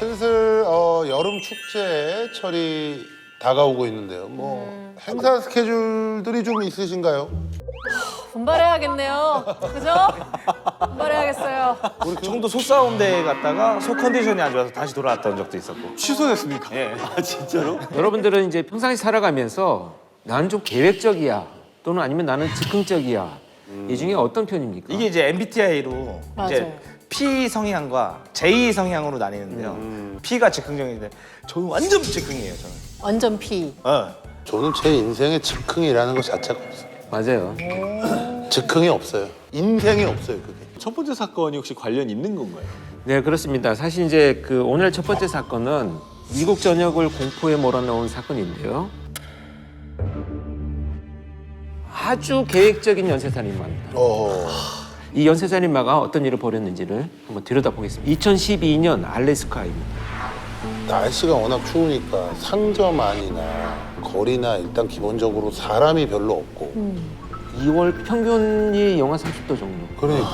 슬슬 어, 여름 축제 철이 다가오고 있는데요. 뭐 행사 스케줄들이 좀 있으신가요? 분발해야겠네요. 그죠? 분발해야겠어요. 청도 소싸움대에 갔다가 소 컨디션이 안 좋아서 다시 돌아왔던 적도 있었고. 취소됐습니까? 예. 아 진짜로? 여러분들은 이제 평상시 살아가면서 나는 좀 계획적이야 또는 아니면 나는 즉흥적이야 이 중에 어떤 편입니까? 이게 이제 MBTI로 이제 맞아요. P 성향과 J 성향으로 나뉘는데요. P가 즉흥적인데 저는 완전 즉흥이에요. 저는. 완전 피. 어. 저는 제 인생에 즉흥이라는 것 자체가 없어요. 맞아요. 즉흥이 없어요. 인생이 없어요, 그게. 첫 번째 사건이 혹시 관련 있는 건가요? 네 그렇습니다. 사실 이제 그 오늘 첫 번째 사건은 미국 전역을 공포에 몰아넣은 사건인데요. 아주 계획적인 연쇄살인마입니다. 어, 이 연쇄살인마가 어떤 일을 벌였는지를 한번 들여다보겠습니다. 2012년 알래스카입니다. 날씨가 워낙 추우니까 상점 안이나 거리나 일단 기본적으로 사람이 별로 없고 2월 평균이 영하 30도 정도. 그러니까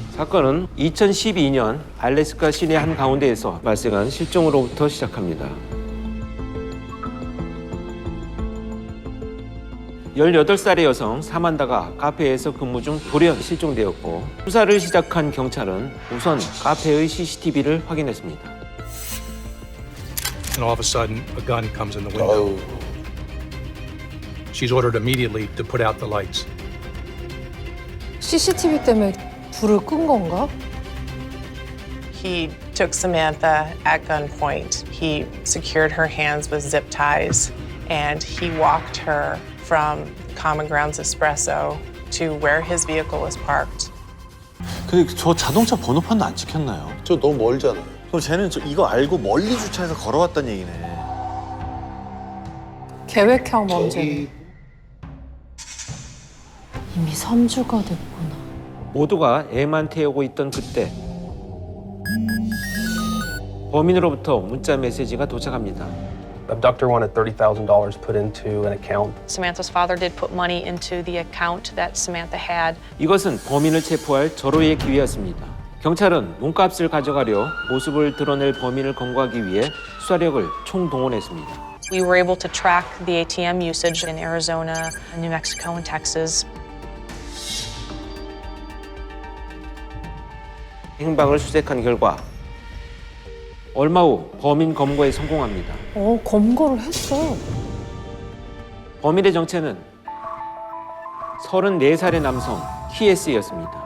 사건은 2012년 알래스카 시내 한 가운데에서 발생한 실종으로부터 시작합니다. 18살의 여성 사만다가 카페에서 근무 중 돌연 실종되었고 수사를 시작한 경찰은 우선 카페의 CCTV를 확인했습니다. and all of a sudden a gun comes in the window. She's ordered immediately to put out the lights. CCTV 때문에 불을 끈 건가? He took Samantha at gunpoint. He secured her hands with zip ties and he walked her from Common Grounds Espresso to where his vehicle was parked. 근데 저 자동차 번호판도 안 찍혔나요? 저 너무 멀잖아요. 그럼 쟤는 저 이거 알고 멀리 주차해서 걸어왔단 얘기네. 계획형 범죄. 이미 3주가 됐구나. 모두가 애만 태우고 있던 그때 범인으로부터 문자 메시지가 도착합니다. Abductor wanted $30,000 put into an account. Samantha's father did put money into the account that Samantha had. 이것은 범인을 체포할 절호의 기회였습니다. 경찰은 몸값을 가져가려 모습을 드러낼 범인을 검거하기 위해 수사력을 총동원했습니다. We were able to track the ATM usage in Arizona, New Mexico, and Texas. 행방을 수색한 결과 얼마 후 범인 검거에 성공합니다. 어, 검거를 했어. 범인의 정체는 34살의 남성 키에스였습니다.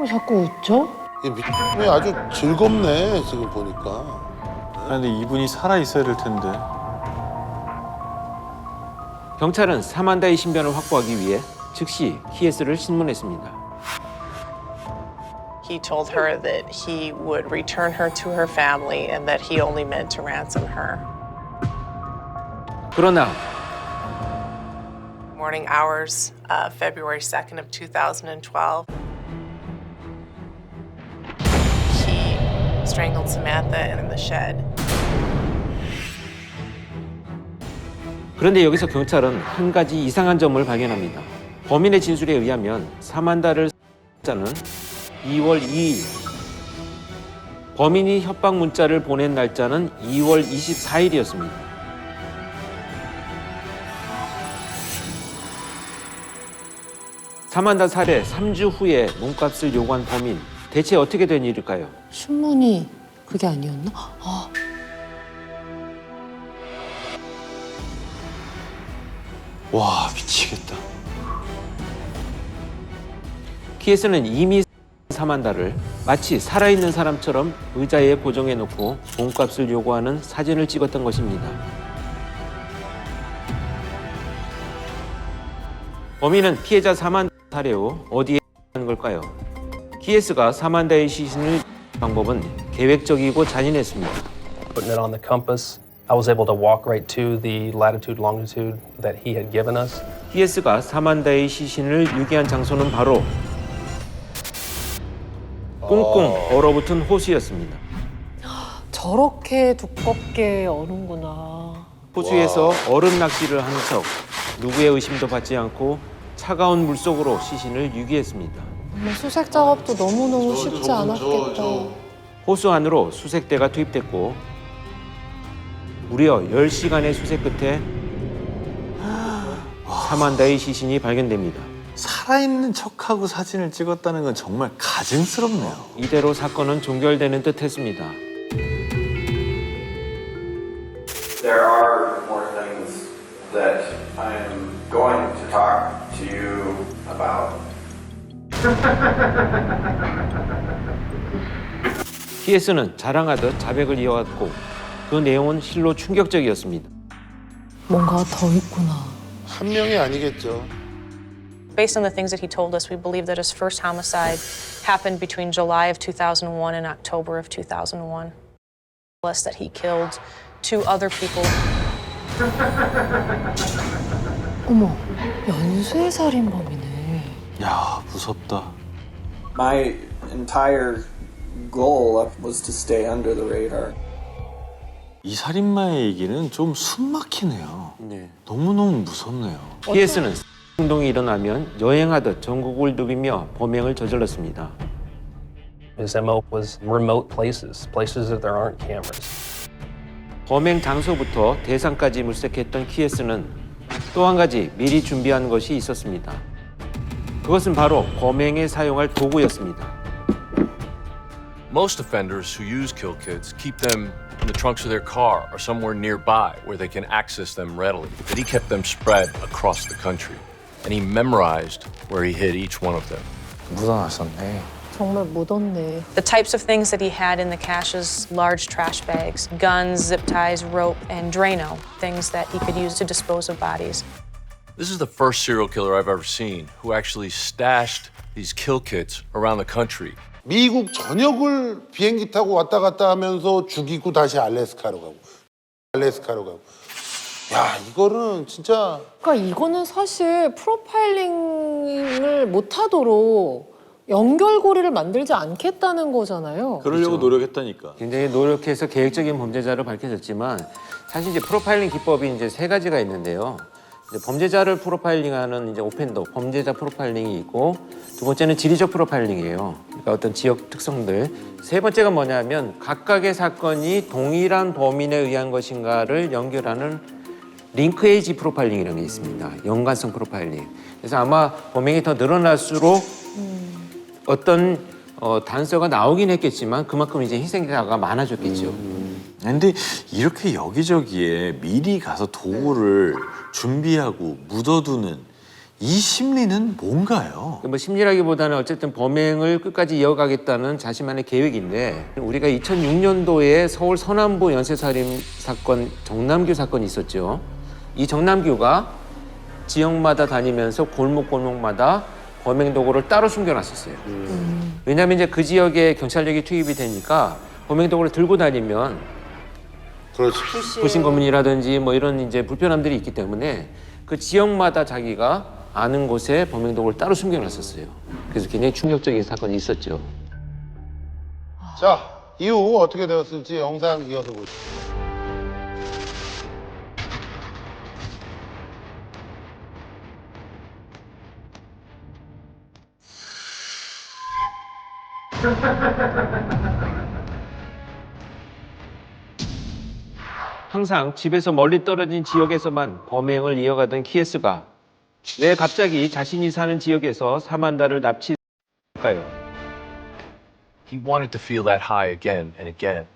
왜 자꾸 웃죠? 이 미친놈이 아주 즐겁네 지금 보니까. 아, 근데 이분이 살아 있어야 될 텐데. 경찰은 사만다의 신변을 확보하기 위해 즉시 키에스를 신문했습니다. He told her that he would return her to her family and that he only meant to ransom her. 그러나 Morning hours, uh, February 2nd of 2012. He strangled Samantha in the shed. 그런데 여기서 경찰은 한 가지 이상한 점을 발견합니다. 범인의 진술에 의하면 사만다를 자는 2월 2일. 범인이 협박 문자를 보낸 날짜는 2월 24일이었습니다. 사만다 살해 3주 후에 몸값을 요구한 범인. 대체 어떻게 된 일일까요? 신문이 그게 아니었나? 아, 와 미치겠다. 키에스는 이미 사만다를 마치 살아있는 사람처럼 의자에 고정해 놓고 몸값을 요구하는 사진을 찍었던 것입니다. 범인은 피해자 사만다 살해 후 어디에 있는 걸까요? 키에스가 사만다의 시신을 방법은 계획적이고 잔인했습니다. Putting it on the compass, I was able to walk right to the latitude longitude that he had given us. 키에스가 사만다의 시신을 유기한 장소는 바로 꽁꽁 얼어붙은 호수였습니다. 저렇게 두껍게 어는구나. 호수에서 얼음 낚시를 한 척 누구의 의심도 받지 않고 차가운 물 속으로 시신을 유기했습니다. 정말 수색 작업도 너무너무 쉽지 않았겠다. 호수 안으로 수색대가 투입됐고 무려 10시간의 수색 끝에 사만다의 시신이 발견됩니다. 살아있는 척하고 사진을 찍었다는 건 정말 가증스럽네요. 이대로 사건은 종결되는 듯했습니다. There are more things that I am going to talk to you about. TS는 자랑하듯 자백을 이어갔고 그 내용은 실로 충격적이었습니다. 뭔가 더 있구나. 한 명이 아니겠죠. Based on the things that he told us, we believe that his first homicide happened between July of 2001 and October of 2001. Us that he killed two other people. 어머, 연쇄 살인범이네. 야 무섭다. My entire goal was to stay under the radar. 이 살인마의 얘기는 좀 숨막히네요. 너무너무 무섭네요. TS는 행동이 일어나면 여행하듯 전국을 누비며 범행을 저질렀습니다. His MO was remote places, places that there aren't cameras. 범행 장소부터 대상까지 물색했던 키에스는 또 한 가지 미리 준비한 것이 있었습니다. 그것은 바로 범행에 사용할 도구였습니다. Most offenders who use kill kits keep them in the trunks of their car or somewhere nearby where they can access them readily. But he kept them spread across the country, and he memorized where he hid each one of them. 묻어놨었네. 정말 묻었네. The types of things that he had in the caches large trash bags, guns, zip ties, rope, and Drano, things that he could use to dispose of bodies. This is the first serial killer I've ever seen who actually stashed these kill kits around the country. 미국 전역을 비행기 타고 왔다 갔다 하면서 죽이고 다시 알래스카로 가고 알래스카로 가고 야 이거는 진짜 그러니까 이거는 사실 프로파일링을 못하도록 연결고리를 만들지 않겠다는 거잖아요. 그러려고 노력했다니까. 굉장히 노력해서 계획적인 범죄자로 밝혀졌지만 사실 이제 프로파일링 기법이 이제 세 가지가 있는데요. 이제 범죄자를 프로파일링하는 이제 오펜더 범죄자 프로파일링이 있고 두 번째는 지리적 프로파일링이에요. 그러니까 어떤 지역 특성들. 세 번째가 뭐냐면 각각의 사건이 동일한 범인에 의한 것인가를 연결하는 링크 에이지 프로파일링이라는 게 있습니다. 연관성 프로파일링. 그래서 아마 범행이 더 늘어날수록 어떤 어, 단서가 나오긴 했겠지만 그만큼 이제 희생자가 많아졌겠죠. 근데 이렇게 여기저기에 미리 가서 도구를 준비하고 묻어두는 이 심리는 뭔가요? 뭐 심리라기보다는 어쨌든 범행을 끝까지 이어가겠다는 자신만의 계획인데 우리가 2006년도에 서울 서남부 연쇄살인 사건 정남규 사건이 있었죠. 이 정남규가 지역마다 다니면서 골목 골목마다 범행 도구를 따로 숨겨놨었어요. 왜냐하면 이제 그 지역에 경찰력이 투입이 되니까 범행 도구를 들고 다니면 그렇지. 도신검문이라든지 뭐 이런 이제 불편함들이 있기 때문에 그 지역마다 자기가 아는 곳에 범행 도구를 따로 숨겨놨었어요. 그래서 굉장히 충격적인 사건이 있었죠. 자 이후 어떻게 되었을지 영상 이어서 보시죠. 항상 집에서 멀리 떨어진 지역에서만 범행을 이어가던 키에스가 왜 갑자기 자신이 사는 지역에서 사만다를 납치할까요? He wanted to feel that high again and again.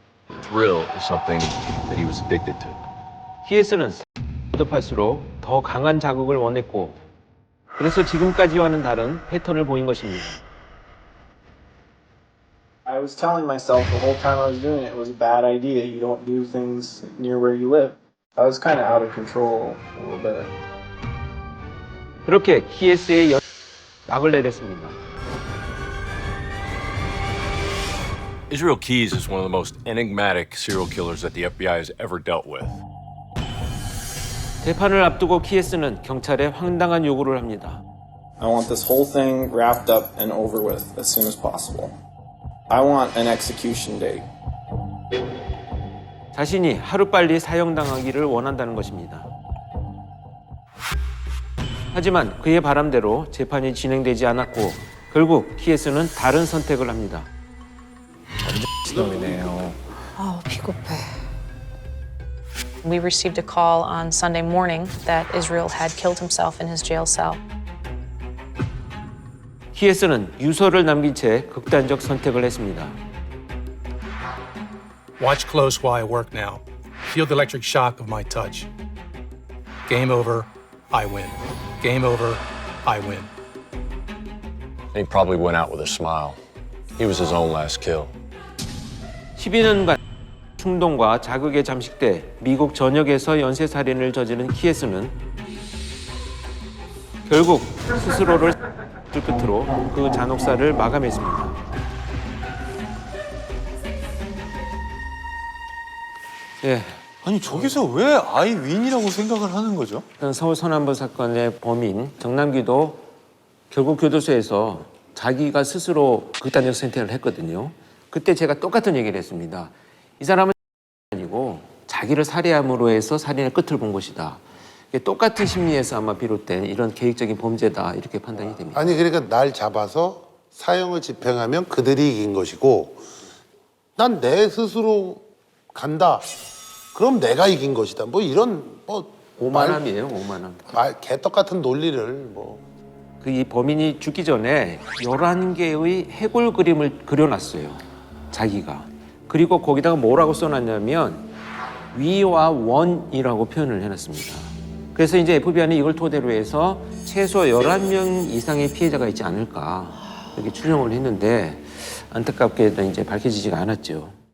Thrill is something that he was addicted to. 키에스는 거듭할수록 더 강한 자극을 원했고 그래서 지금까지와는 다른 패턴을 보인 것입니다. I was telling myself the whole time I was doing it, it was a bad idea. You don't do things near where you live. I was kind of out of control a little bit. 그렇게 키에스의 연... 막을 내렸습니다. Israel Keys is one of the most enigmatic serial killers that the FBI has ever dealt with. 재판을 앞두고 키에스는 경찰에 황당한 요구를 합니다. I want this whole thing wrapped up and over with as soon as possible. I want an execution date. 자신이 하루빨리 사형당하기를 원한다는 것입니다. 하지만 그의 바람대로 재판이 진행되지 않았고 결국 키에스는 다른 선택을 합니다. 시놈이네요. 아 비겁해. We received a call on Sunday morning that Israel had killed himself in his jail cell. 키에스는 유서를 남긴 채 극단적 선택을 했습니다. Watch close while I work now. Feel the electric shock of my touch. Game over, I win. Game over, I win. And he probably went out with a smile. He was his own last kill. 12년간 충동과 자극에 잠식돼 미국 전역에서 연쇄 살인을 저지른 키에스는 결국 스스로를 들 끝으로 그 잔혹사를 마감했습니다. 예, 아니 저기서 왜 아이 윈이라고 생각을 하는 거죠? 서울 서남부 사건의 범인 정남기도 결국 교도소에서 자기가 스스로 극단적 선택을 했거든요. 그때 제가 똑같은 얘기를 했습니다. 이 사람은 아니고 자기를 살해함으로 해서 살인의 끝을 본 것이다. 똑같은 심리에서 아마 비롯된 이런 계획적인 범죄다 이렇게 판단이 됩니다. 아니 그러니까 날 잡아서 사형을 집행하면 그들이 이긴 것이고 난 내 스스로 간다. 그럼 내가 이긴 것이다. 뭐 이런 뭐 오만함이에요, 오만함. 말 개떡 같은 논리를 뭐 그 이 범인이 죽기 전에 11개의 해골 그림을 그려놨어요. 자기가. 그리고 거기다가 뭐라고 써놨냐면 위와 원이라고 표현을 해놨습니다. 그래서 이제 FBI는 이걸 토대로 해서 최소 11명 이상의 피해자가 있지 않을까 이렇게 추정을 했는데 안타깝게도 이제 밝혀지지가 않았죠.